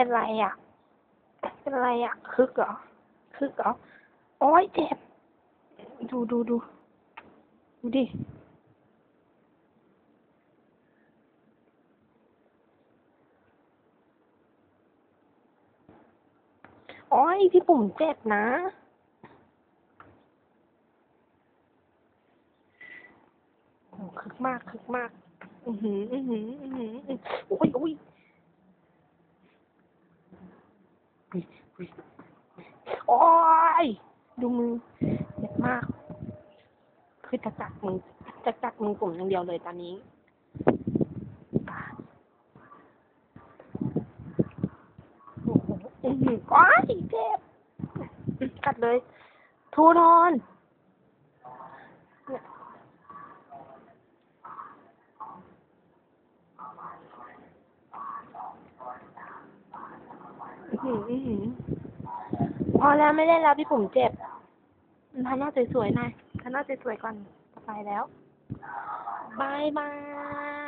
เป็นไรอะ เป็นไรอะ คึกเหรอ คึกเหรอ โอ้ยเจ็บ ดูดูดู ดูดิ โอ้ยพี่ปุ่มเจ็บนะคึกมากคึกมาก อือหือ อือหือ อือหืออื้อโอ้ยโอ้ยอุ๊ยอุ๊ย โอ้ย ดูมือเจ็บมาก คือจะกัดมือจะกัดมือผมอย่างเดียวเลยตอนนี้โอ้โหอือหือโอ้ยเจ็บกัดเลย ทูนอนเนี่ยอื้อหืออื้อหือ พอแล้วไม่เล่นแล้วพี่ผมเจ็บทำหน้าสวยๆหน่อยทำหน้าสวยๆก่อนจะไปแล้วบายบาย